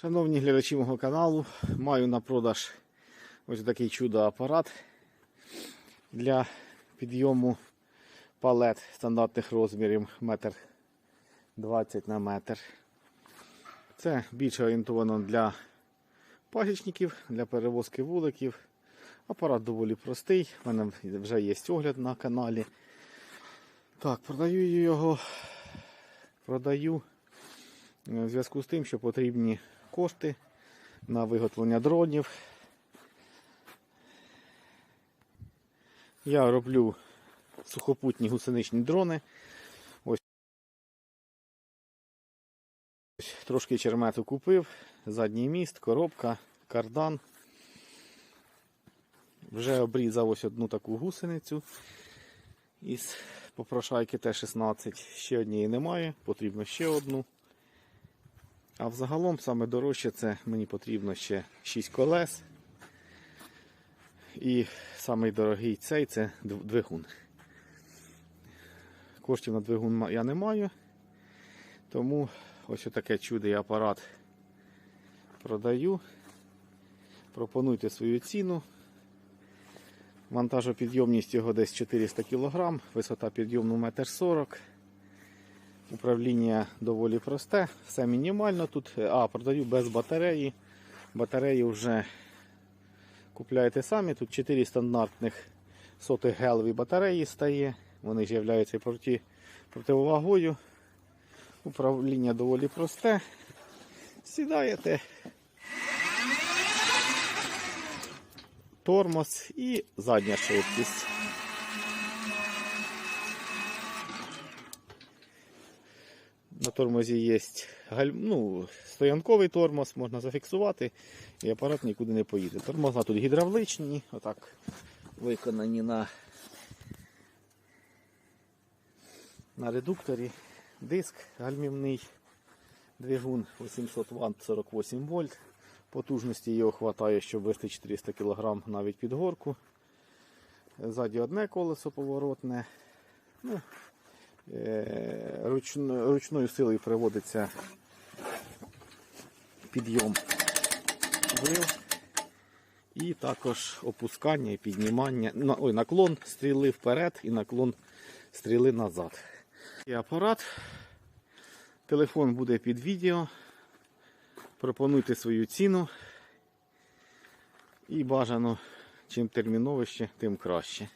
Шановні глядачі мого каналу, маю на продаж ось такий чудо-апарат для підйому палет стандартних розмірів 1,20 на метр. Це більше орієнтовано для пасічників, для перевозки вуликів. Апарат доволі простий, в мене вже є огляд на каналі. Так, продаю його. Продаю е, в зв'язку з тим, що потрібні кошти на виготовлення дронів. Я роблю сухопутні гусеничні дрони. Ось трошки чермету купив, задній міст, коробка, кардан. Вже обрізав ось одну таку гусеницю із попрошайки Т-16. Ще однієї немає, потрібно ще одну. А взагалом саме дорожче це мені потрібно ще 6 колес. І самий дорогий цей це двигун. Коштів на двигун я не маю. Тому ось таке чудий апарат продаю. Пропонуйте свою ціну. Вантажопідйомність його десь 400 кг, висота підйомну 1,40 м. Управління доволі просте, все мінімально тут. А, продаю без батареї. Батареї вже купляєте самі. Тут 4 стандартних сотих гелові батареї стає. Вони ж являються проти, противовагою. Управління доволі просте. Сідаєте. Тормоз і задня швидкість. Тормозі є ну, стоянковий тормоз, можна зафіксувати і апарат нікуди не поїде. Тормоза тут гідравличні, отак виконані на, на редукторі. Диск гальмівний, двигун 800 Вт 48 вольт. Потужності його вистачає, щоб вести 400 кг навіть під горку. Ззаді одне колесо поворотне. Ну, ручною силою приводиться підйом вил. І також опускання і піднімання, ой, наклон стріли вперед і наклон стріли назад. І апарат. Телефон буде під відео. Пропонуйте свою ціну. І бажано, чим терміновище, тим краще.